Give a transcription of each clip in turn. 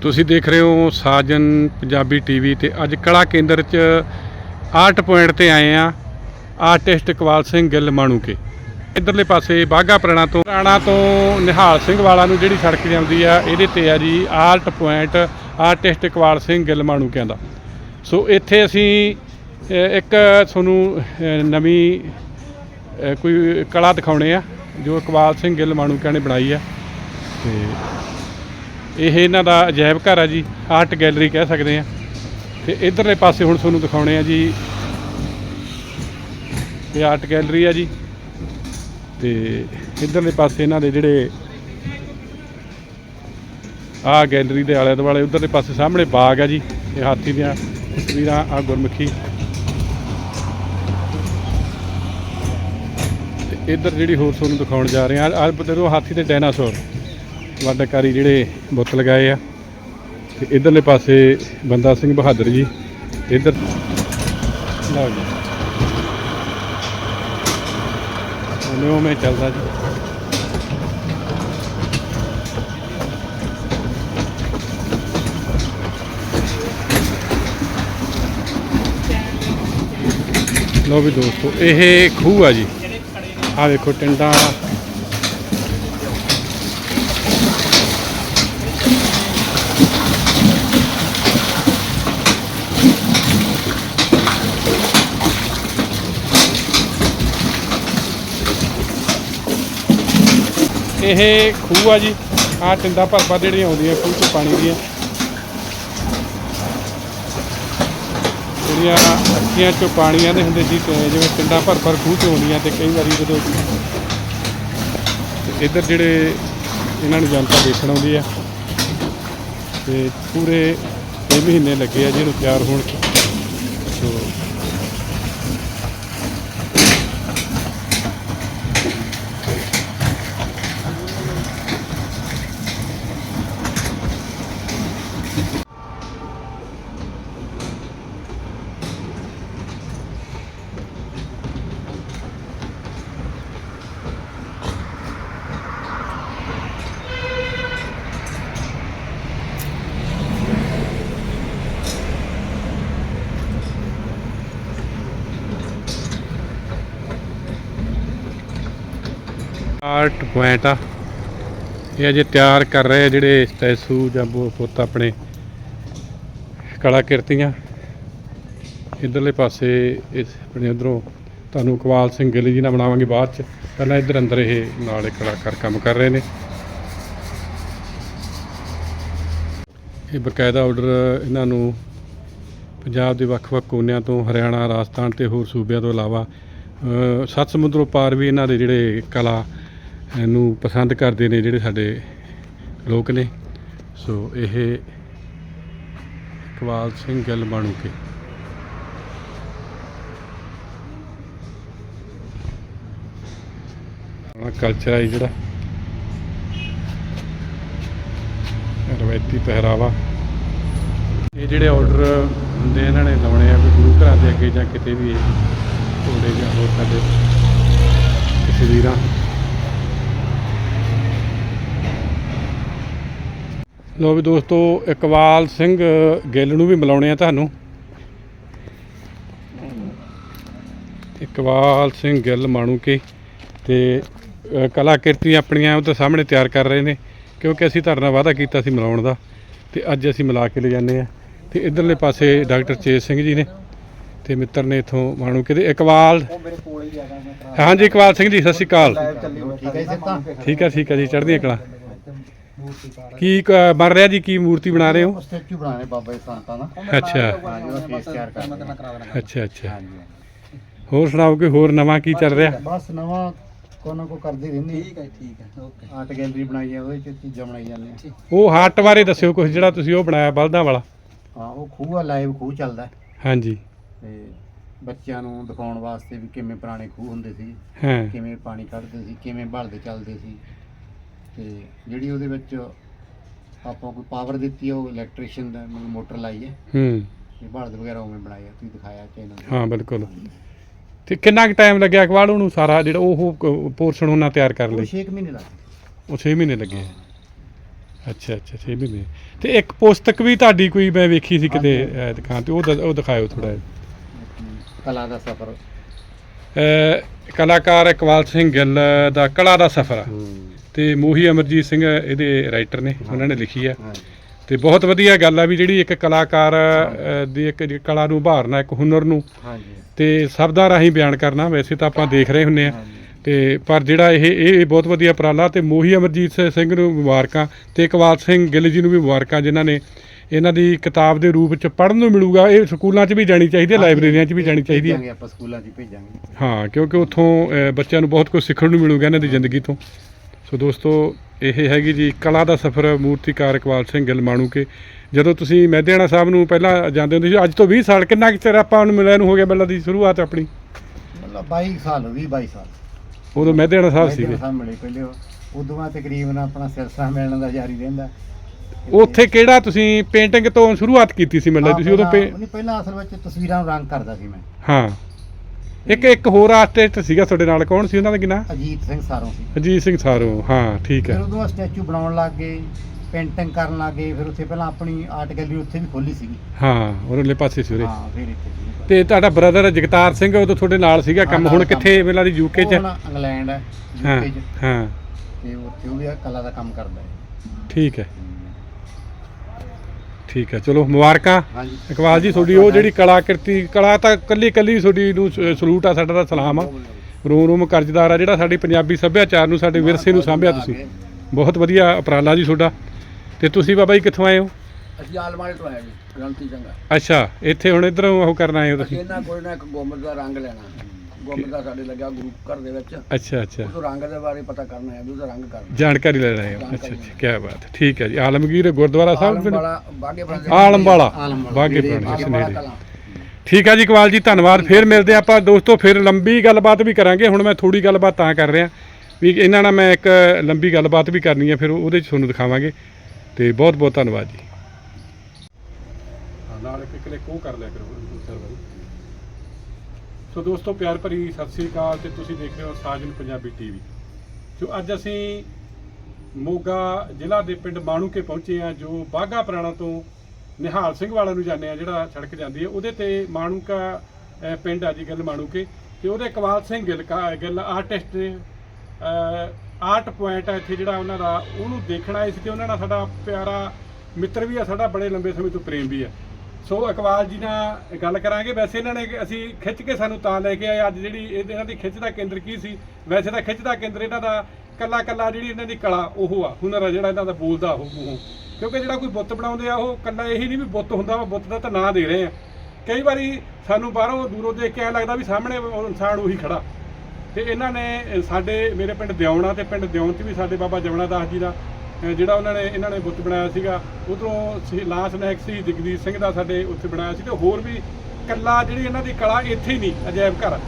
ਤੁਸੀਂ ਦੇਖ ਰਹੇ ਹੋ ਸਾਜਨ ਪੰਜਾਬੀ ਟੀਵੀ ਤੇ ਅੱਜ ਕਲਾ ਕੇਂਦਰ 'ਚ ਆਰਟ ਪੁਆਇੰਟ ਤੇ ਆਏ ਆ ਆਰਟਿਸਟ ਇਕਬਾਲ ਸਿੰਘ ਗਿੱਲ ਮਾਣੂਕੇ ਇਧਰਲੇ ਪਾਸੇ ਬਾਗਾ ਪ੍ਰਾਣਾ ਤੋਂ, ਪੁਰਾਣਾ ਤੋਂ ਨਿਹਾਲ ਸਿੰਘ ਵਾਲਾ ਨੂੰ ਜਿਹੜੀ ਸੜਕ ਜਾਂਦੀ ਆ, ਇਹਦੇ ਤੇ ਆ ਜੀ art point artist Iqbal Singh Gill ਮਾਣੂਕਿਆਂ ਦਾ। ਸੋ ਇੱਥੇ ਅਸੀਂ ਇੱਕ ਤੁਹਾਨੂੰ ਨਵੀਂ ਕੋਈ ਕਲਾ ਦਿਖਾਉਣੇ ਆ, ਜੋ ਇਕਬਾਲ ਸਿੰਘ ਗਿੱਲ ਮਾਣੂਕਿਆਂ ਨੇ ਬਣਾਈ ਆ। ਤੇ ਇਹ ਇਹਨਾਂ ਦਾ ਅਜਾਇਬ ਘਰ ਆ ਜੀ, ਆਰਟ ਗੈਲਰੀ ਕਹਿ ਸਕਦੇ ਆ। ਤੇ ਇਧਰਲੇ ਪਾਸੇ ਹੁਣ ਤੁਹਾਨੂੰ ਦਿਖਾਉਣੇ ਆ ਜੀ। ਇਹ ਆਰਟ ਗੈਲਰੀ ਆ ਜੀ। ਤੇ ਇਧਰਲੇ ਪਾਸੇ ਇਹਨਾਂ ਦੇ ਜਿਹੜੇ ਆਹ ਗੈਲਰੀ ਦੇ ਆਲੇ ਦੁਆਲੇ, ਉਧਰਲੇ ਪਾਸੇ ਸਾਹਮਣੇ ਬਾਗ ਆ ਜੀ। ਇਹ ਹਾਥੀ ਦੀਆਂ ਤਸਵੀਰਾਂ, ਆ ਗੁਰਮੁਖੀ। ਤੇ ਇਧਰ ਜਿਹੜੀ ਹੋਰ ਤੁਹਾਨੂੰ ਦਿਖਾਉਣ ਜਾ ਰਹੇ ਆ ਆ ਦੇਖੋ ਹਾਥੀ ਤੇ ਡਾਇਨਾਸੌਰ। ਵਾਡਾਕਾਰੀ ਜਿਹੜੇ ਬੁੱਤ ਲਗਾਏ ਆ। ਤੇ ਇਧਰਲੇ ਪਾਸੇ ਬੰਦਾ ਸਿੰਘ ਬਹਾਦਰ ਜੀ, ਇਧਰ ਲਓ ਜੀ। ਉਹਨੇ ਉਵੇਂ ਚੱਲਦਾ ਜੀ। ਲਓ ਵੀ ਦੋਸਤੋ, ਇਹ ਖੂਹ ਆ ਜੀ। ਆ ਵੇਖੋ, ਟਿੰਡਾਂ ਇਹ ਖੂਹ ਆ ਜੀ। ਆ ਟਿੰਡਾ ਭਰਪਾ ਜਿਹੜੀਆਂ ਆਉਂਦੀਆਂ, ਖੂਹ ਚ ਪਾਣੀ ਦੀਆਂ। ਜਿਹੜੀਆਂ ਅੱਖੀਆਂ ਚੋਂ ਪਾਣੀ ਆਉਂਦੇ ਹੁੰਦੇ ਸੀ ਜਿਵੇਂ ਟਿੰਡਾ ਭਰ ਖੂਹ ਚ ਆਉਂਦੀਆਂ ਤੇ ਕਈ ਵਾਰੀ ਜਦੋਂ ਇੱਧਰ ਜਿਹੜੇ ਇਹਨਾਂ ਨੂੰ ਜਨਤਾ ਦੇਖਣ ਆਉਂਦੀ ਆ, ਤੇ ਪੂਰੇ 6 ਮਹੀਨੇ ਲੱਗੇ ਆ, ਜਿਹਨੂੰ ਤਿਆਰ ਹੋਣ ਸੋ ਆਰਟ ਪੁਆਇੰਟ ਆ। ਇਹ ਅਜੇ ਤਿਆਰ ਕਰ ਰਹੇ ਆ ਜਿਹੜੇ ਸਟੈਚੂ ਜਾਂ ਬੋ- ਪੁੱਤ ਆਪਣੇ ਕਲਾ ਕਿਰਤੀਆਂ ਇਧਰਲੇ ਪਾਸੇ ਇਸ ਆਪਣੇ ਉਧਰੋਂ ਤੁਹਾਨੂੰ ਇਕਬਾਲ ਸਿੰਘ ਗਿੱਲ ਜੀ ਨਾਲ ਬਣਾਵਾਂਗੇ ਬਾਅਦ ਚ। ਪਹਿਲਾਂ ਇੱਧਰ ਅੰਦਰ ਇਹ ਨਾਲ ਇਹ ਕਲਾਕਾਰ ਕੰਮ ਕਰ ਰਹੇ ਨੇ। ਇਹ ਬਕਾਇਦਾ ਆਰਡਰ ਇਹਨਾਂ ਨੂੰ ਪੰਜਾਬ ਦੇ ਵੱਖ-ਵੱਖ ਕੋਨਿਆਂ ਤੋਂ, ਹਰਿਆਣਾ, ਰਾਜਸਥਾਨ ਤੇ ਹੋਰ ਸੂਬਿਆਂ ਤੋਂ ਇਲਾਵਾ ਸੱਤ ਸਮੁੰਦਰੋਂ ਪਾਰ ਵੀ ਇਹਨਾਂ ਦੇ ਜਿਹੜੇ ਕਲਾ ਨੂੰ ਪਸੰਦ ਕਰਦੇ ਨੇ ਜਿਹੜੇ ਸਾਡੇ ਲੋਕ ਨੇ। ਸੋ ਇਹ ਇਕਬਾਲ ਸਿੰਘ ਗਿੱਲ ਕੇ। ਆਪਣਾ ਕਲਚਰ ਹੈ ਜਿਹੜਾ। ਰਵਾਇਤੀ ਪਹਿਰਾਵਾ। ਇਹ ਜਿਹੜੇ ਆਰਡਰ ਹੁੰਦੇ ਇਹਨਾਂ ਨੇ ਲਾਉਣੇ ਆ, ਵੀ ਗੁਰੂ ਘਰਾਂ ਦੇ ਅੱਗੇ ਜਾਂ ਕਿਤੇ ਵੀ ਇਹ ਘੋੜੇ ਜਾਂ ਹੋਰ ਸਾਡੇ ਤਸਵੀਰਾਂ ਲੋ ਵੀ ਦੋਸਤੋ ਇਕਬਾਲ ਸਿੰਘ ਗਿੱਲ ਨੂੰ ਵੀ ਮਿਲਾਉਣੇ ਆ ਤੁਹਾਨੂੰ। ਇਕਬਾਲ ਸਿੰਘ ਗਿੱਲ ਮਾਣੂਕੇ ਤੇ ਅ, ਕਲਾਕਿਰਤੀ ਆਪਣੀਆਂ ਉਹ ਤਾਂ ਸਾਹਮਣੇ ਤਿਆਰ ਕਰ ਰਹੇ ਨੇ ਕਿਉਂਕਿ ਅਸੀਂ ਤੁਹਾਡੇ ਨਾਲ ਵਾਅਦਾ ਕੀਤਾ ਸੀ ਮਿਲਾਉਣ ਦਾ ਤੇ ਅੱਜ ਅਸੀਂ ਮਿਲਾ ਕੇ ਲੈ ਜਾਂਦੇ ਆ। ਤੇ ਇਧਰਲੇ ਪਾਸੇ ਡਾਕਟਰ ਚੇਤ ਸਿੰਘ ਜੀ ਨੇ ਤੇ ਮਿੱਤਰ ਨੇ ਇਥੋਂ ਮਾਣੂਕੇ ਦੇ ਇਕਬਾਲ ਉਹ ਮੇਰੇ ਕੋਲ ਹੀ ਆ ਗਿਆ ਮੈਂ ਕਰਾ ਹਾਂਜੀ ਇਕਬਾਲ ਸਿੰਘ ਜੀ ਸਤਿ ਸ਼੍ਰੀ ਅਕਾਲ। ਤਾਂ ਠੀਕ ਹੈ ਠੀਕ ਹੈ ਜੀ ਚੜ੍ਹਦੀਆਂ ਕਲਾ। ਮੂਰਤੀ ਪਾ ਕੀ ਕ- ਬਣ ਰਿਹਾ ਜੀ ਕੀ ਮੂਰਤੀ ਬਣਾ ਰਹੇ ਹੋ? ਸਟੈਚੂ ਬਣਾਣੇ ਬਾਬਾ ਜੀ ਸੰਤਾਂ ਦਾ। ਅੱਛਾ। ਹਾਂਜੀ ਉਹਦਾ ਫੇਸ ਤਿਆਰ ਕਰ ਮੈਂ ਕਰਾ ਦੇਣਾ ਅੱਛਾ ਅੱਛਾ। ਹਾਂਜੀ ਹੋਰ ਸੁਣਾਓ ਕੋਈ ਹੋਰ ਨਵਾਂ ਕੀ ਚੱਲ ਰਿਹਾ? ਬਸ ਨਵਾਂ ਕੋਨਾ ਕੋ ਕਰਦੀ ਰਹਿੰਦੀ ਠੀਕ ਹੈ ਠੀਕ ਹੈ ਓਕੇ। ਆਰਟ ਗੈਲਰੀ ਬਣਾਈ ਹੈ ਉਹਦੇ ਚ ਚੀਜ਼ਾਂ ਬਣਾਈ ਜਾਂਦੇ ਉਹ ਹਾਰਟ ਬਾਰੇ ਦੱਸਿਓ ਕੁਝ ਜਿਹੜਾ ਤੁਸੀਂ ਉਹ ਬਣਾਇਆ ਬਲਦਾਂ ਵਾਲਾ। ਹਾਂ ਉਹ ਖੂਹ ਆ ਲਾਈਵ ਖੂਹ ਚੱਲਦਾ। ਹੈ ਹਾਂਜੀ। ਤੇ ਬੱਚਿਆਂ ਨੂੰ ਦਿਖਾਉਣ ਵਾਸਤੇ ਵੀ ਕਿਵੇਂ ਪੁਰਾਣੇ ਖੂਹ ਹੁੰਦੇ ਸੀ ਹਾਂ। ਕਿਵੇਂ ਪਾਣੀ ਕੱਢਦੇ ਸੀ ਕਿਵੇਂ ਬਲਦੇ ਚੱਲਦੇ ਸੀ। ਤੇ ਜਿਹੜੀ ਉਹਦੇ ਵਿੱਚ ਆਪਾਂ ਕੋਈ ਪਾਵਰ ਦਿੱਤੀ ਹੈ ਉਹ ਇਲੈਕਟ੍ਰੀਸ਼ੀਅਨ ਦਾ ਮਤਲਬ ਮੋਟਰ ਲਾਈ ਹੈ ਹੂੰ। ਇਹ ਬਲਦ ਵਗੈਰਾ ਉਵੇਂ ਬਣਾਇਆ ਤੁਸੀਂ ਦਿਖਾਇਆ ਚੈਨਲ ਹਾਂ ਬਿਲਕੁਲ। ਤੇ ਕਿੰਨਾ ਕੁ ਟਾਈਮ ਲੱਗਿਆ ਅਕਵਾਲ ਉਹਨੂੰ ਸਾਰਾ ਜਿਹੜਾ ਉਹ ਪੋਰਸ਼ਨ ਉਹਨਾਂ ਤਿਆਰ ਕਰਨ ਉਹ ਲਈ? 6 ਮਹੀਨੇ ਲੱਗ ਉਹ 6 ਮਹੀਨੇ ਲੱਗੇ ਅੱਛਾ ਅੱਛਾ 6 ਮਹੀਨੇ। ਤੇ ਇੱਕ ਪੁਸਤਕ ਵੀ ਤੁਹਾਡੀ ਕੋਈ ਮੈਂ ਵੇਖੀ ਸੀ ਕਿਤੇ। ਅਹ, ਦੁਕਾਨ ਤੇ ਉਹ ਦ- ਉਹ ਦਿਖਾਇਓ ਥੋੜਾ ਕਲਾ ਦਾ ਸਫ਼ਰ। ਕਲਾਕਾਰ ਇਕਬਾਲ ਸਿੰਘ ਗਿੱਲ ਦਾ ਕਲਾ ਦਾ ਸਫ਼ਰ। ਤੇ ਮੋਹੀ ਅਮਰਜੀਤ ਸਿੰਘ ਇਹਦੇ ਰਾਈਟਰ ਨੇ ਉਹਨਾਂ ਨੇ ਲਿਖੀ ਆ ਹਾਂਜੀ। ਤੇ ਬਹੁਤ ਵਧੀਆ ਗੱਲ ਆ ਵੀ ਜਿਹੜੀ ਇੱਕ ਕਲਾਕਾਰ ਦੀ ਇੱਕ ਜਿਹੜੀ ਕਲਾ ਨੂੰ ਉਭਾਰਨਾ ਇੱਕ ਹੁਨਰ ਨੂੰ ਹਾਂਜੀ। ਤੇ ਸ਼ਬਦਾਂ ਰਾਹੀਂ ਬਿਆਨ ਕਰਨਾ ਵੈਸੇ ਤਾਂ ਆਪਾਂ ਦੇਖ ਰਹੇ ਹੁੰਨੇ ਆ। ਤੇ ਪਰ ਜਿਹੜਾ ਇਹ ਇਹ ਇਹ ਬਹੁਤ ਵਧੀਆ ਉਪਰਾਲਾ ਤੇ ਮੋਹੀ ਅਮਰਜੀਤ ਸਿੰਘ ਨੂੰ ਮੁਬਾਰਕਾਂ ਤੇ ਇਕਬਾਲ ਸਿੰਘ ਗਿੱਲ ਜੀ ਨੂੰ ਵੀ ਮੁਬਾਰਕਾਂ ਜਿਨ੍ਹਾਂ ਨੇ ਇਹਨਾਂ ਦੀ ਕਿਤਾਬ ਦੇ ਰੂਪ ਚ ਪੜ੍ਹਨ ਨੂੰ ਮਿਲੂਗਾ। ਇਹ ਸਕੂਲਾਂ 'ਚ ਵੀ ਜਾਣੀ ਚਾਹੀਦੀ ਹੈ ਲਾਇਬ੍ਰੇਰੀਆਂ 'ਚ ਵੀ ਜਾਣੀ ਚਾਹੀਦੀ ਹੈ। ਭੇਜਾਂਗੇ ਆਪਾਂ ਸਕੂਲਾਂ 'ਚ ਹੀ ਭੇਜਾਂਗੇ। ਹਾਂ ਕਿਉਂਕਿ ਉੱਥੋਂ ਅ, ਬੱਚਿਆਂ ਨੂੰ ਬਹੁਤ ਕੁਝ ਸਿੱਖਣ ਨੂੰ ਮਿਲੂਗਾ ਇਹਨਾਂ ਦੀ ਜ਼ਿੰਦਗੀ ਤੋਂ। ਸੋ ਦੋਸਤੋ ਇਹ ਹੈਗੀ ਜੀ ਕਲਾ ਦਾ ਸਫ਼ਰ ਮੂਰਤੀਕਾਰ ਇਕਬਾਲ ਸਿੰਘ ਗਿੱਲ ਮਾਣੂਕੇ ਜਦੋਂ ਤੁਸੀਂ ਮਹਿਦਿਆਣਾ ਸਾਹਿਬ ਨੂੰ ਪਹਿਲਾਂ ਜਾਂਦੇ ਹੁੰਦੇ ਸੀ ਅੱਜ ਤੋਂ 20 ਸਾਲ ਕਿੰਨਾ ਕੁ ਚਿਰ ਆਪਾਂ ਨੂੰ ਮਿਲਿਆ ਨੂੰ ਹੋ ਗਿਆ ਬੱਲਾ ਦੀ ਸ਼ੁਰੂਆਤ ਆਪਣੀ? ਮਤਲਬ 22 ਸਾਲ 20 22 ਸਾਲ। ਉਦੋਂ ਮਹਿਦਿਆਣਾ ਸਾਹਿਬ ਸੀਗੇ। ਸਾਹਿਬ ਮਿਲੇ ਪਹਿਲੇ। ਉਦੋਂ ਬਾਅਦ ਤਕਰੀਬਨ ਆਪਣਾ ਸਿਲਸਿਲਾ ਮਿਲਣ ਦਾ ਜਾਰੀ ਰਹਿੰਦਾ। ਉੱਥੇ ਕਿਹੜਾ ਤੁਸੀਂ ਪੇਂਟਿੰਗ ਤੋਂ ਸ਼ੁਰੂਆਤ ਕੀਤੀ ਸੀ ਮਤਲਬ ਤੁਸੀਂ ਉਦੋਂ ਹਾਂ, ਪੇ ਪਹਿਲਾਂ- ਨਹੀਂ ਪਹਿਲਾਂ ਅਸਲ ਵਿੱਚ ਤਸਵੀਰਾਂ ਨੂੰ ਰੰਗ ਕਰਦਾ ਸੀ ਮੈਂ। ਹਾਂ। ਇੱਕ ਇੱਕ ਹੋਰ ਆਰਟਿਸਟ ਸੀਗਾ ਤੁਹਾਡੇ ਨਾਲ ਕੌਣ ਸੀ ਉਹਨਾਂ ਦਾ ਕੀ ਨਾਂ? ਅਜੀਤ ਸਿੰਘ ਸਾਰੋਂ ਸੀ। ਅਜੀਤ ਸਿੰਘ ਸਾਰੋ ਹਾਂ ਠੀਕ ਫਿਰ ਹੈ ਉਦੋਂ ਸਟੈਚੂ ਬਣਾਉਣ ਲੱਗ ਗਏ ਪੇਂਟਿੰਗ ਕਰਨ ਲੱਗ ਗਏ ਫਿਰ ਉੱਥੇ ਪਹਿਲਾਂ ਆਪਣੀ ਆਰਟ ਗੈਲਰੀ ਉੱਥੇ ਵੀ ਖੋਲੀ ਸੀਗੀ। ਹਾਂ ਉਹਨੇ ਪਾਸੇ ਸੀ ਉਰੇ। ਹਾਂ ਫਿਰ ਇੱਥੇ ਸੀ। ਤੇ ਤੁਹਾਡਾ ਬ੍ਰਦਰ ਜਗਤਾਰ ਸਿੰਘ ਉਦੋਂ ਤੁਹਾਡੇ ਨਾਲ ਸੀਗਾ ਕੰਮ ਹਾਂ, ਹੁਣ ਨਾਲ ਕਿੱਥੇ ਮੇਲਾ ਦੀ ਯੂਕੇ ਉਹ ਚ? ਹੁਣ ਇੰਗਲੈਂਡ ਹੈ ਹਾਂ UK 'ਚ। ਹਾਂ। ਤੇ ਉੱਥੇ ਉਹ ਵੀ ਕਲਾ ਦਾ ਕੰਮ ਕਰਦਾ ਹੈ। ਠੀਕ ਹੈ। ਠੀਕ ਹੈ ਚਲੋ ਮੁਬਾਰਕਾਂ। ਹਾਂਜੀ। ਇਕਬਾਲ ਜੀ ਤੁਹਾਡੀ ਉਹ ਜਿਹੜੀ ਕਲਾਕ੍ਰਿਤੀ ਕਲਾ ਤਾਂ ਕੱਲੀ ਕੱਲੀ ਤੁਹਾਡੀ ਨੂੰ ਸਲੂਟ ਆ ਸਾਡਾ ਤਾਂ ਸਲਾਮ ਆ। ਰੋਮ ਰੋਮ ਕਰਜ਼ਦਾਰ ਆ ਜਿਹੜਾ ਸਾਡੀ ਪੰਜਾਬੀ ਸੱਭਿਆਚਾਰ ਨੂੰ ਸਾਡੇ ਵਿਰਸੇ ਨੂੰ ਸਾਂਭਿਆ ਤੁਸੀਂ। ਬਹੁਤ ਵਧੀਆ ਉਪਰਾਲਾ ਜੀ ਤੁਹਾਡਾ। ਤੇ ਤੁਸੀਂ ਬਾਬਾ ਜੀ ਕਿੱਥੋਂ ਆਏ ਹੋ? ਅਸੀਂ ਆਲਮਾਰੇ ਤੋਂ ਆਏ ਜੀ ਗ੍ਰੰਥੀ ਚੰਗਾ। ਅੱਛਾ ਇੱਥੇ ਹੁਣ ਇਧਰੋਂ ਉਹ ਕਰਨ ਆਏ ਹੋ ਤੁਸੀਂ? ਇਹਨਾਂ ਕੋਲ ਨਾ ਇੱਕ ਗੁੰਮਤ ਦਾ ਰੰਗ ਲੈਣਾ। ਗੁੰਮਤ ਦਾ ਸਾਡੇ ਲੱਗਿਆ ਗੁਰੂ ਘਰ ਦੇ ਵਿੱਚ। ਅੱਛਾ ਅੱਛਾ। ਉਹ ਰੰਗ ਦੇ ਬਾਰੇ ਪਤਾ ਕਰਨਾ ਹੈ ਵੀ ਉਹਦਾ ਰੰਗ ਕਰਨਾ ਜਾਣਕਾਰੀ ਲੈ ਰਹੇ ਹੋ। ਅੱਛਾ ਅੱਛਾ ਕੀ ਬਾਤ ਹੈ। ਠੀਕ ਹੈ ਜੀ। ਆਲਮਗੀਰ ਗੁਰਦੁਆਰਾ ਸਾਹਿਬ ਆਲਮ ਦੇ ਨਾਲ? ਵਾਲਾ ਬਾਗੇ ਪੁਰਾਣੇ ਆਲਮ ਵਾਲਾ ਆਲਮ ਵਾਲਾ, ਬਾਗੇ ਨੇੜੇ ਪੁਰਾਣੇ ਆਲਮ ਵਾਲਾ ਨੇੜੇ ਕਲਾਂ। ਠੀਕ ਹੈ ਜੀ ਇਕਬਾਲ ਜੀ ਧੰਨਵਾਦ। ਫਿਰ ਮਿਲਦੇ ਆਪਾਂ ਦੋਸਤੋ ਫਿਰ ਲੰਬੀ ਗੱਲਬਾਤ ਵੀ ਕਰਾਂਗੇ। ਹੁਣ ਮੈਂ ਥੋੜੀ ਗੱਲਬਾਤ ਤਾਂ ਕਰ ਰਿਹਾ ਵੀ ਇਹਨਾਂ ਨਾਲ ਮੈਂ ਇੱਕ ਲੰਬੀ ਗੱਲਬਾਤ ਵੀ ਕਰਨੀ ਹੈ ਫਿਰ ਉਹਦੇ 'ਚ ਤੁਹਾਨੂੰ ਦਿਖਾਵਾਂਗੇ। ਤੇ ਬਹੁਤ ਬਹੁਤ ਧੰਨਵਾਦ ਜੀ। ਨਾਲ ਇੱਕ ਕਲਿੱਕ ਉਹ ਕਰ ਲਿਆ ਕਰੋ ਸੋ ਦੋਸਤੋ, ਪਿਆਰ ਭਰੀ ਸਤਿ ਸ੍ਰੀ ਅਕਾਲ ਤੇ ਤੁਸੀਂ ਦੇਖ ਰਹੇ ਹੋ ਸਾਜਨ ਪੰਜਾਬੀ ਟੀਵੀ। ਸੋ ਅੱਜ ਅਸੀਂ ਮੋਗਾ ਜ਼ਿਲ੍ਹਾ ਦੇ ਪਿੰਡ ਮਾਣੂਕੇ ਪਹੁੰਚੇ ਆ ਜੋ ਬਾਗਾ ਪੁਰਾਣਾ ਤੋਂ ਨਿਹਾਲ ਸਿੰਘ ਵਾਲਾ ਨੂੰ ਜਾਂਦੇ ਆ ਜਿਹੜਾ ਸੜਕ ਜਾਂਦੀ ਹੈ। ਉਹਦੇ ਤੇ ਮਾਣੂਕਾ ਪਿੰਡ ਆ ਜੀ ਗਿੱਲ ਮਾਣੂਕੇ। ਤੇ ਉਹਦੇ ਇਕਬਾਲ ਸਿੰਘ ਗਿੱਲ ਗਿੱਲ ਆਰਟਿਸਟ ਨੇ ਆਰਟ ਪੁਆਇੰਟ ਆ ਇੱਥੇ ਜਿਹੜਾ ਉਹਨਾਂ ਦਾ, ਉਹਨੂੰ ਦੇਖਣਾ ਆਏ ਸੀ ਤੇ ਉਹਨਾਂ ਨਾਲ ਸਾਡਾ ਪਿਆਰਾ ਮਿੱਤਰ ਵੀ ਆ, ਸਾਡਾ ਬੜੇ ਲੰਬੇ ਸਮੇਂ ਤੋਂ ਪ੍ਰੇਮ ਵੀ ਆ। ਸੋ ਇਕਬਾਲ ਜੀ ਨਾਲ ਗੱਲ ਕਰਾਂਗੇ। ਵੈਸੇ ਇਹਨਾਂ ਨੇ ਅਸੀਂ ਖਿੱਚ ਕੇ ਸਾਨੂੰ ਤਾਂ ਲੈ ਕੇ ਆਏ। ਅੱਜ ਜਿਹੜੀ ਇਹਨਾਂ ਦੀ ਖਿੱਚ ਦਾ ਕੇਂਦਰ ਕੀ ਸੀ? ਵੈਸੇ ਤਾਂ ਖਿੱਚ ਦਾ ਕੇਂਦਰ ਇਹਨਾਂ ਦਾ ਕੱਲਾ ਕੱਲਾ ਜਿਹੜੀ ਇਹਨਾਂ ਦੀ ਕਲਾ, ਉਹ ਆ। ਹੁਨਰ ਆ ਜਿਹੜਾ ਇਹਨਾਂ ਦਾ ਬੋਲਦਾ ਉਹ ਮੂੰਹੋਂ ਕਿਉਂਕਿ ਜਿਹੜਾ ਕੋਈ ਬੁੱਤ ਬਣਾਉਂਦੇ ਆ, ਉਹ ਕੱਲਾ ਇਹੀ ਨਹੀਂ ਵੀ ਬੁੱਤ ਹੁੰਦਾ ਵਾ ਬੁੱਤ ਦਾ ਤਾਂ ਨਾਂ ਦੇ ਰਹੇ ਆ। ਕਈ ਵਾਰੀ ਸਾਨੂੰ ਬਾਹਰੋਂ ਦੂਰੋਂ ਦੇਖ ਕੇ ਐ ਲੱਗਦਾ ਵੀ ਸਾਹਮਣੇ ਉਹ ਇਨਸਾਨ ਉਹੀ ਖੜਾ। ਤੇ ਇਹਨਾਂ ਨੇ ਸਾਡੇ ਮੇਰੇ ਪਿੰਡ ਦਿਉਣਾ ਤੇ ਪਿੰਡ ਦਿਉਣ 'ਚ ਵੀ ਸਾਡੇ ਬਾਬਾ ਜਮਨਾ ਦਾਸ ਜੀ ਦਾ ਜਿਹੜਾ ਉਹਨਾਂ ਨੇ ਇਹਨਾਂ ਨੇ ਬੁੱਤ ਬਣਾਇਆ ਸੀਗਾ ਉਧਰੋਂ ਲਾਸ਼ ਨਾਇਕ ਸੀ ਜਗਦੀਸ਼ ਸਿੰਘ ਦਾ ਸਾਡੇ ਉੱਥੇ ਬਣਾਇਆ ਸੀ ਤੇ ਹੋਰ ਵੀ ਕੱਲਾ ਜਿਹੜੀ ਇਹਨਾਂ ਦੀ ਕਲਾ ਇੱਥੇ ਹੀ ਨਹੀਂ ਅਜਾਇਬ ਘਰ।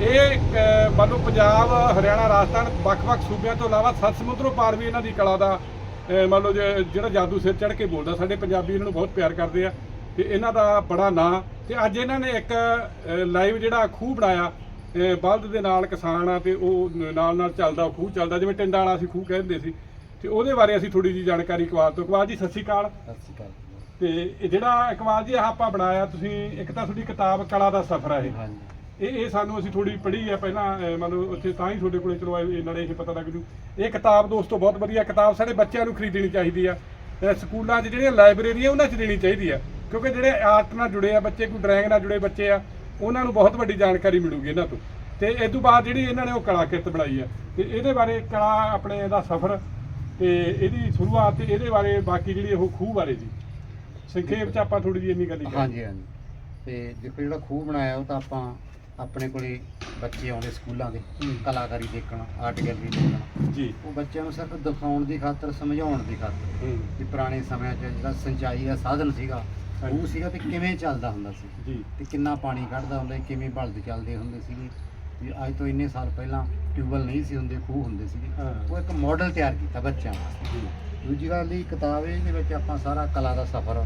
ਇਹ ਅ, ਮੰਨ ਲਓ ਪੰਜਾਬ ਹਰਿਆਣਾ ਰਾਜਸਥਾਨ ਵੱਖ-ਵੱਖ ਸੂਬਿਆਂ ਤੋਂ ਇਲਾਵਾ ਸੱਤ ਸਮੁੰਦਰੋਂ ਪਾਰ ਵੀ ਇਹਨਾਂ ਦੀ ਕਲਾ ਦਾ ਮੰਨ ਲਓ ਜੇ- ਜਿਹੜਾ ਜਾਦੂ ਸਿਰ ਚੜ੍ਹ ਕੇ ਬੋਲਦਾ ਸਾਡੇ ਪੰਜਾਬੀ ਇਹਨਾਂ ਨੂੰ ਬਹੁਤ ਪਿਆਰ ਕਰਦੇ ਆ ਤੇ ਇਹਨਾਂ ਦਾ ਬੜਾ ਨਾਂ। ਤੇ ਅੱਜ ਇਹਨਾਂ ਨੇ ਇੱਕ ਲਾਈਵ ਜਿਹੜਾ ਖੂਹ ਬਣਾਇਆ ਬਲਦ ਦੇ ਨਾਲ ਕਿਸਾਨ ਆ ਤੇ ਉਹ ਨਾਲ ਨਾਲ ਚੱਲਦਾ ਖੂਹ ਚੱਲਦਾ ਜਿਵੇਂ ਟਿੰਡਾ ਵਾਲਾ ਅਸੀਂ ਖੂਹ ਕਹਿੰਦੇ ਸੀ। ਤੇ ਉਹਦੇ ਬਾਰੇ ਅਸੀਂ ਥੋੜੀ ਜੀ ਜਾਣਕਾਰੀ ਇਕਬਾਲ ਤੋਂ। ਇਕਬਾਲ ਜੀ ਸਤਿ ਸ਼੍ਰੀ ਅਕਾਲ। ਸਤਿ ਸ਼੍ਰੀ ਅਕਾਲ ਤੇ ਇਹ ਜਿਹੜਾ ਇਕਬਾਲ ਜੀ ਆਹ ਆਪਾਂ ਬਣਾਇਆ ਤੁਸੀਂ ਇੱਕ ਤਾਂ ਤੁਹਾਡੀ ਕਿਤਾਬ ਕਲਾ ਦਾ ਸਫ਼ਰ ਆ ਇਹ। ਹਾਂਜੀ। ਇਹ ਇਹ ਸਾਨੂੰ ਅਸੀਂ ਥੋੜੀ ਪੜ੍ਹੀ ਆ ਪਹਿਲਾਂ ਅਹ ਮੰਨ ਲਓ ਉੱਥੇ ਤਾਂ ਹੀ ਤੁਹਾਡੇ ਕੋਲੇ ਚਲੋ ਇਹ ਨਾਲੇ ਇਹ ਪਤਾ ਲੱਗ ਜੂ। ਇਹ ਕਿਤਾਬ ਦੋਸਤੋ ਬਹੁਤ ਵਧੀਆ ਕਿਤਾਬ ਸਾਡੇ ਬੱਚਿਆਂ ਨੂੰ ਖਰੀਦਣੀ ਚਾਹੀਦੀ ਆ। ਅਹ ਸਕੂਲਾਂ 'ਚ ਜਿਹੜੀਆਂ ਲਾਇਬ੍ਰੇਰੀਆਂ ਉਹਨਾਂ 'ਚ ਦੇਣੀ ਚਾਹੀਦੀ ਆ। ਕਿਉਂਕਿ ਜਿਹੜੇ ਆਰਟ ਨਾਲ ਜੁੜੇ ਆ ਬੱਚੇ ਕੋਈ ਡਰਾਇੰਗ ਨਾਲ ਜੁੜੇ ਬੱਚੇ ਆ ਉਹਨਾਂ ਨੂੰ ਬਹੁਤ ਵੱਡੀ ਜਾਣਕਾਰੀ ਮਿਲੂਗੀ ਇਹਨਾਂ ਤੋਂ। ਤੇ ਇਸ ਤੋਂ ਬਾਅਦ ਜਿਹੜੀ ਇਹਨਾਂ ਨੇ ਉਹ ਕਲਾਕਿਰਤ ਬਣਾਈ ਆ। ਤੇ ਇਹਦੇ ਬਾਰੇ ਕਲਾ ਆਪਣੇ ਇਹਦਾ ਸਫ਼ਰ ਤੇ ਇਹਦੀ ਸ਼ੁਰੂਆਤ ਤੇ ਇਹਦੇ ਬਾਰੇ ਬਾਕੀ ਜਿਹੜੀ ਉਹ ਖੂਹ ਬਾਰੇ ਜੀ। ਸੰਖੇਪ 'ਚ ਆਪਾਂ ਥੋੜੀ ਜਿਹੀ ਇੰਨੀ ਗੱਲ ਹੀ ਕਰਾਂਗੇ। ਹਾਂਜੀ ਹਾਂਜੀ। ਤੇ ਦੇਖੋ ਜਿਹੜਾ ਖੂਹ ਬਣਾਇਆ ਉਹ ਤਾਂ ਆਪਾਂ ਆਪਣੇ ਕੋਲੇ ਬੱਚੇ ਆਉਂਦੇ ਸਕੂਲਾਂ ਦੇ। ਕਲਾਕਾਰੀ ਦੇਖਣ ਆਰਟ ਗੈਲਰੀ ਦੇਖਣ। ਜੀ। ਉਹ ਬੱਚਿਆਂ ਨੂੰ ਸਿਰਫ ਦਿਖਾਉਣ ਦੀ ਖਾਤਰ ਸਮਝਾਉਣ ਦੀ ਖਾਤਰ। ਕਿ ਪੁਰਾਣੇ ਸਮਿਆਂ 'ਚ ਜਿਹੜਾ ਸਿੰਚਾਈ ਦਾ ਸਾਧਨ ਸੀਗਾ। ਉਹ ਸੀਗਾ ਤੇ ਕਿਵੇਂ ਚੱਲਦਾ ਹੁੰਦਾ ਸੀ। ਜੀ। ਤੇ ਕਿੰਨਾ ਪਾਣੀ ਕੱਢਦਾ ਹੁੰਦਾ ਕਿਵੇਂ ਬਲਦ ਚੱਲਦੇ ਹੁੰਦੇ ਸੀਗੇ। ਵੀ ਅੱਜ ਤੋਂ ਇੰਨੇ ਸਾਲ ਪਹਿਲਾਂ ਟਿਊਬਲ ਨਹੀਂ ਸੀ ਹੁੰਦੇ ਖੂਹ ਹੁੰਦੇ ਸੀਗੇ ਹਾਂ। ਉਹ ਇੱਕ ਮਾਡਲ ਤਿਆਰ ਕੀਤਾ ਬੱਚਿਆਂ ਵਾਸਤੇ ਜੀ ਦੂਜੀ ਗੱਲ ਦੀ ਕਿਤਾਬ ਇਹਦੇ ਵਿੱਚ ਆਪਾਂ ਸਾਰਾ ਕਲਾ ਦਾ ਸਫ਼ਰ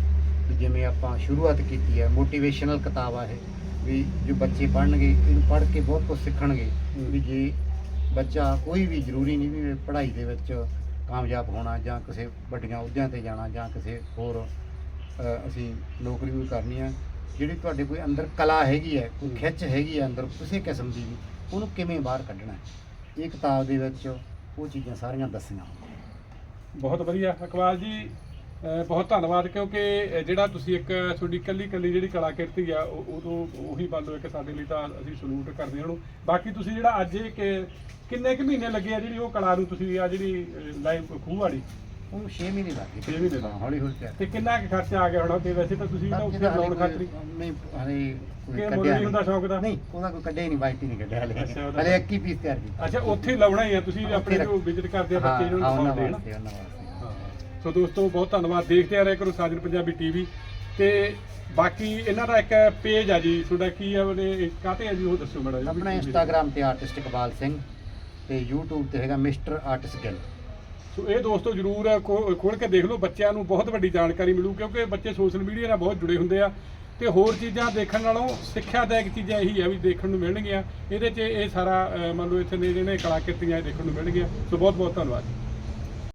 ਵੀ ਜਿਵੇਂ ਆਪਾਂ ਸ਼ੁਰੂਆਤ ਕੀਤੀ ਹੈ ਮੋਟੀਵੇਸ਼ਨਲ ਕਿਤਾਬ ਆ ਇਹ ਵੀ ਜੋ ਬੱਚੇ ਪੜ੍ਹਨਗੇ ਇਹਨੂੰ ਪੜ੍ਹ ਕੇ ਬਹੁਤ ਕੁਝ ਸਿੱਖਣਗੇ ਹੂੰ। ਵੀ ਜੇ ਬੱਚਾ ਕੋਈ ਵੀ ਜ਼ਰੂਰੀ ਨਹੀਂ ਵੀ ਪੜ੍ਹਾਈ ਦੇ ਵਿੱਚ ਕਾਮਯਾਬ ਹੋਣਾ ਜਾਂ ਕਿਸੇ ਵੱਡੀਆਂ ਅਹੁਦਿਆਂ ਤੇ ਜਾਣਾ ਜਾਂ ਕਿਸੇ ਹੋਰ ਅ, ਅਸੀਂ ਨੌਕਰੀ ਵੀ ਕਰਨੀ ਹੈ ਜਿਹੜੀ ਤੁਹਾਡੇ ਕੋਈ ਅੰਦਰ ਕਲਾ ਹੈਗੀ ਹੈ ਕੋਈ ਖਿੱਚ ਹੈਗੀ ਹੈ ਅੰਦਰ ਕਿਸੇ ਕਿਸਮ ਦੀ ਵੀ ਉਹਨੂੰ ਕਿਵੇਂ ਬਾਹਰ ਕੱਢਣਾ ਹੈ? ਇਹ ਕਿਤਾਬ ਦੇ ਵਿੱਚ ਉਹ ਚੀਜ਼ਾਂ ਸਾਰੀਆਂ ਦੱਸੀਆਂ ਬਹੁਤ ਵਧੀਆ। ਇਕਬਾਲ ਜੀ ਬਹੁਤ ਧੰਨਵਾਦ, ਕਿਉਂਕਿ ਜਿਹੜਾ ਤੁਸੀਂ ਇੱਕ ਤੁਹਾਡੀ ਕੱਲੀ ਕੱਲੀ ਜਿਹੜੀ ਕਲਾਕਿਰਤੀ ਆ, ਉਹ ਉਹ ਤੋਂ ਉਹੀ ਮੰਨ ਲਓ ਇੱਕ ਸਾਡੇ ਲਈ ਤਾਂ ਅਸੀਂ ਸਲੂਟ ਕਰਦੇ ਹਾਂ ਉਹਨੂੰ। ਬਾਕੀ ਤੁਸੀਂ ਜਿਹੜਾ ਅੱਜ ਇਹ ਕਿ ਕਿੰਨੇ ਕੁ ਮਹੀਨੇ ਲੱਗੇ ਆ ਜਿਹੜੀ ਉਹ ਕਲਾ ਨੂੰ ਤੁਸੀਂ ਆ ਜਿਹੜੀ ਲਾਈਵ ਖੂਹ ਵਾਲੀ? ਉਹਨੂੰ 6 ਮਹੀਨੇ ਲੱਗ ਗਏ। ਛੇ ਮਹੀਨੇ ਲੱਗ ਹਾਂ, ਹੌਲੀ ਹੌਲੀ ਤਿਆਰ। ਤੇ ਕਿੰਨਾ ਕੁ ਖਰਚਾ ਆ ਗਿਆ ਹੋਣਾ? ਤੇ ਵੈਸੇ ਤਾਂ ਤੁਸੀਂ ਇਹਦਾ ਉੱਥੇ ਬਾਕੀ ਤਾਂ ਲਾਉਣ ਹਲੇ ਖਾਤਰ ਹੀ ਕੋਈ- ਨਹੀਂ ਹਲੇ ਕੋਈ ਕਿ ਮੁੱਲ ਕੱਢਿਆ ਨਹੀਂ। ਹੁੰਦਾ ਸ਼ੌਕ ਦਾ ਨਹੀਂ ਉਹਦਾ ਕੋਈ ਕੱਢਿਆ ਹੀ ਨਹੀਂ ਬਾਈਟ ਹੀ ਨਹੀਂ ਕੱਢਿਆ ਹਲੇ। ਅੱਛਾ, ਉਹਦਾ- ਹਲੇ ਇੱਕ ਹੀ ਪੀਸ ਤਿਆਰ ਕੀਤਾ। ਅੱਛਾ ਉੱਥੇ ਹੀ ਲਾਉਣਾ ਹੀ ਆ। ਤੁਸੀਂ ਉੱਥੇ ਆਪਣੇ ਰੱਖ- ਜੋ ਵਿਜ਼ਿਟ ਕਰਦੇ ਆ ਹਾਂ, ਬੱਚੇ ਜਿਹਨਾਂ ਹਾਂ, ਨੂੰ ਉਹਨਾਂ ਦਿਖਾਉਂਦੇ ਆ ਨਾ ਵਾਸਤੇ ਉਹਨਾਂ ਵਾਸਤੇ। ਹਾਂ। ਸੋ ਦੋਸਤੋ ਬਹੁਤ ਧੰਨਵਾਦ। ਦੇਖਦੇ ਆ ਰਹੇ ਕਰੋ ਸਾਜਨ ਪੰਜਾਬੀ ਟੀਵੀ। ਤੇ ਬਾਕੀ ਇਹਨਾਂ ਦਾ ਇੱਕ ਪੇਜ ਆ ਜੀ। ਤੁਹਾਡਾ ਕੀ ਆ ਉਹਦੇ ਕਾਤੇ ਆ ਜੀ? ਉਹ ਦੱਸੋ ਮੈਡਮ ਆਪਣਾ ਇੰਸਟਾਗ੍ਰam ਤੇ ਆਰਟਿਸਟ ਇਕਬਾਲ ਸਿੰਘ ਤੇ YouTube ਤੇ ਹੈਗਾ ਮਿਸਟਰ ਆਰਟਿਸਟ ਗਿੱਲ। ਸੋ ਇਹ ਦੋਸਤੋ ਜਰੂਰ ਖੋਲ ਕੇ ਦੇਖ ਲਓ, ਬੱਚਿਆਂ ਨੂੰ ਬਹੁਤ ਵੱਡੀ ਜਾਣਕਾਰੀ ਮਿਲੂ, ਕਿਉਂਕਿ ਬੱਚੇ ਸੋਸ਼ਲ ਮੀਡੀਆ ਨਾਲ ਬਹੁਤ ਜੁੜੇ ਹੁੰਦੇ ਆ। ਤੇ ਹੋਰ ਚੀਜ਼ਾਂ ਦੇਖਣ ਨਾਲੋਂ ਸਿੱਖਿਆਦਾਇਕ ਚੀਜ਼ਾਂ ਇਹੀ ਆ ਵੀ ਦੇਖਣ ਨੂੰ ਮਿਲਣਗੀਆਂ। ਇਹਦੇ 'ਚ ਇਹ ਸਾਰਾ ਮੰਨ ਲਓ ਇੱਥੇ ਨੇ ਜਿਹੜੇ ਕਲਾਕ੍ਰਿਤੀਆਂ ਇਹ ਦੇਖਣ ਨੂੰ ਮਿਲਣਗੀਆਂ। ਸੋ ਬਹੁਤ ਬਹੁਤ ਧੰਨਵਾਦ।